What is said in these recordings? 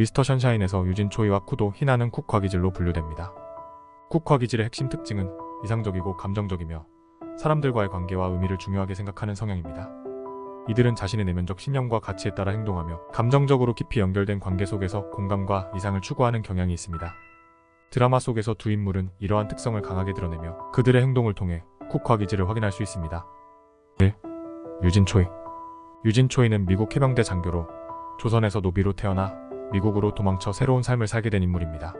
미스터 션샤인에서 유진 초이와 쿠도 희나는 쿡화 기질로 분류됩니다. 쿡화 기질의 핵심 특징은 이상적이고 감정적이며 사람들과의 관계와 의미를 중요하게 생각하는 성향입니다. 이들은 자신의 내면적 신념과 가치에 따라 행동하며 감정적으로 깊이 연결된 관계 속에서 공감과 이상을 추구하는 경향이 있습니다. 드라마 속에서 두 인물은 이러한 특성을 강하게 드러내며 그들의 행동을 통해 쿡화 기질을 확인할 수 있습니다. 1. 유진 초이 유진 초이는 미국 해병대 장교로 조선에서 노비로 태어나 미국으로 도망쳐 새로운 삶을 살게 된 인물입니다.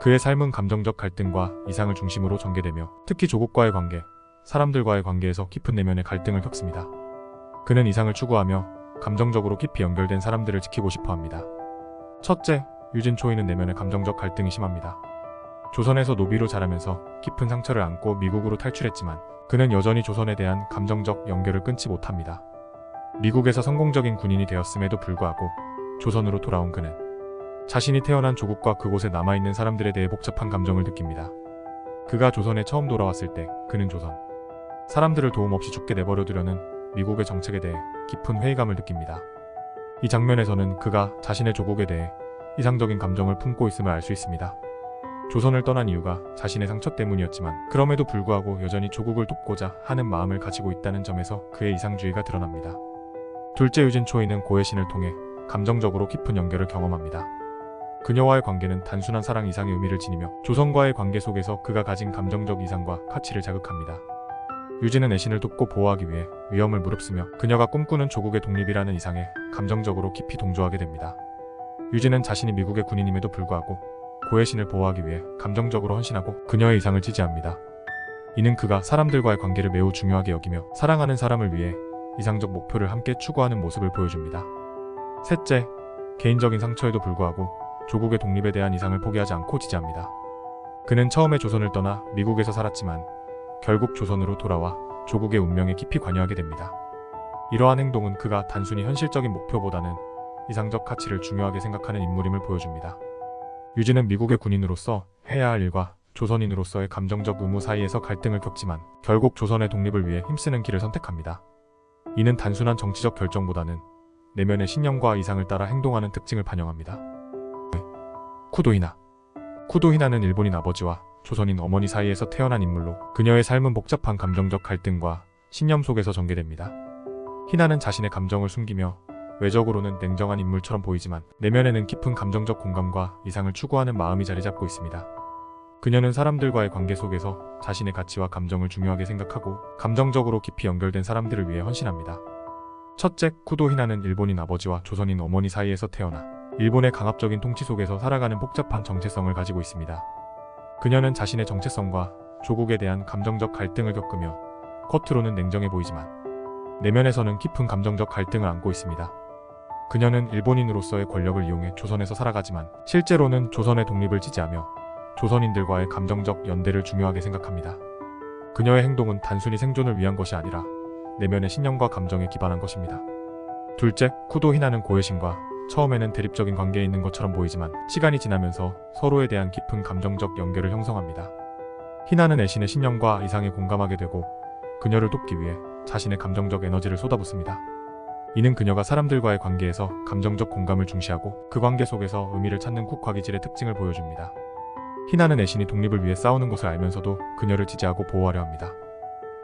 그의 삶은 감정적 갈등과 이상을 중심으로 전개되며 특히 조국과의 관계, 사람들과의 관계에서 깊은 내면의 갈등을 겪습니다. 그는 이상을 추구하며 감정적으로 깊이 연결된 사람들을 지키고 싶어 합니다. 첫째, 유진 초이는 내면의 감정적 갈등이 심합니다. 조선에서 노비로 자라면서 깊은 상처를 안고 미국으로 탈출했지만 그는 여전히 조선에 대한 감정적 연결을 끊지 못합니다. 미국에서 성공적인 군인이 되었음에도 불구하고 조선으로 돌아온 그는 자신이 태어난 조국과 그곳에 남아있는 사람들에 대해 복잡한 감정을 느낍니다. 그가 조선에 처음 돌아왔을 때 그는 조선 사람들을 도움 없이 죽게 내버려 두려는 미국의 정책에 대해 깊은 회의감을 느낍니다. 이 장면에서는 그가 자신의 조국에 대해 이상적인 감정을 품고 있음을 알 수 있습니다. 조선을 떠난 이유가 자신의 상처 때문이었지만 그럼에도 불구하고 여전히 조국을 돕고자 하는 마음을 가지고 있다는 점에서 그의 이상주의가 드러납니다. 둘째 유진 초이는 고해신을 통해 감정적으로 깊은 연결을 경험합니다. 그녀와의 관계는 단순한 사랑 이상의 의미를 지니며 조선과의 관계 속에서 그가 가진 감정적 이상과 가치를 자극합니다. 유진은 애신을 돕고 보호하기 위해 위험을 무릅쓰며 그녀가 꿈꾸는 조국의 독립이라는 이상에 감정적으로 깊이 동조하게 됩니다. 유진은 자신이 미국의 군인임에도 불구하고 고해신을 보호하기 위해 감정적으로 헌신하고 그녀의 이상을 지지합니다. 이는 그가 사람들과의 관계를 매우 중요하게 여기며 사랑하는 사람을 위해 이상적 목표를 함께 추구하는 모습을 보여줍니다. 셋째, 개인적인 상처에도 불구하고 조국의 독립에 대한 이상을 포기하지 않고 지지합니다. 그는 처음에 조선을 떠나 미국에서 살았지만 결국 조선으로 돌아와 조국의 운명에 깊이 관여하게 됩니다. 이러한 행동은 그가 단순히 현실적인 목표보다는 이상적 가치를 중요하게 생각하는 인물임을 보여줍니다. 유진은 미국의 군인으로서 해야 할 일과 조선인으로서의 감정적 의무 사이에서 갈등을 겪지만 결국 조선의 독립을 위해 힘쓰는 길을 선택합니다. 이는 단순한 정치적 결정보다는 내면의 신념과 이상을 따라 행동하는 특징을 반영합니다. 쿠도히나 쿠도히나는 일본인 아버지와 조선인 어머니 사이에서 태어난 인물로 그녀의 삶은 복잡한 감정적 갈등과 신념 속에서 전개됩니다. 히나는 자신의 감정을 숨기며 외적으로는 냉정한 인물처럼 보이지만 내면에는 깊은 감정적 공감과 이상을 추구하는 마음이 자리 잡고 있습니다. 그녀는 사람들과의 관계 속에서 자신의 가치와 감정을 중요하게 생각하고 감정적으로 깊이 연결된 사람들을 위해 헌신합니다. 첫째, 쿠도 히나는 일본인 아버지와 조선인 어머니 사이에서 태어나 일본의 강압적인 통치 속에서 살아가는 복잡한 정체성을 가지고 있습니다. 그녀는 자신의 정체성과 조국에 대한 감정적 갈등을 겪으며 겉으로는 냉정해 보이지만 내면에서는 깊은 감정적 갈등을 안고 있습니다. 그녀는 일본인으로서의 권력을 이용해 조선에서 살아가지만 실제로는 조선의 독립을 지지하며 조선인들과의 감정적 연대를 중요하게 생각합니다. 그녀의 행동은 단순히 생존을 위한 것이 아니라 내면의 신념과 감정에 기반한 것입니다. 둘째, 쿠도 히나는 고해신과 처음에는 대립적인 관계에 있는 것처럼 보이지만 시간이 지나면서 서로에 대한 깊은 감정적 연결을 형성합니다. 히나는 애신의 신념과 이상에 공감하게 되고 그녀를 돕기 위해 자신의 감정적 에너지를 쏟아붓습니다. 이는 그녀가 사람들과의 관계에서 감정적 공감을 중시하고 그 관계 속에서 의미를 찾는 국화 기질의 특징을 보여줍니다. 희나는 애신이 독립을 위해 싸우는 것을 알면서도 그녀를 지지하고 보호하려 합니다.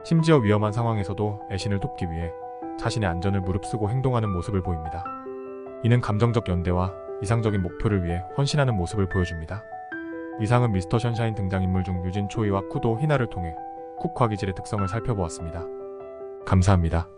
심지어 위험한 상황에서도 애신을 돕기 위해 자신의 안전을 무릅쓰고 행동하는 모습을 보입니다. 이는 감정적 연대와 이상적인 목표를 위해 헌신하는 모습을 보여줍니다. 이상은 미스터 션샤인 등장인물 중 유진 초이와 쿠도 희나를 통해 쿡화 기질의 특성을 살펴보았습니다. 감사합니다.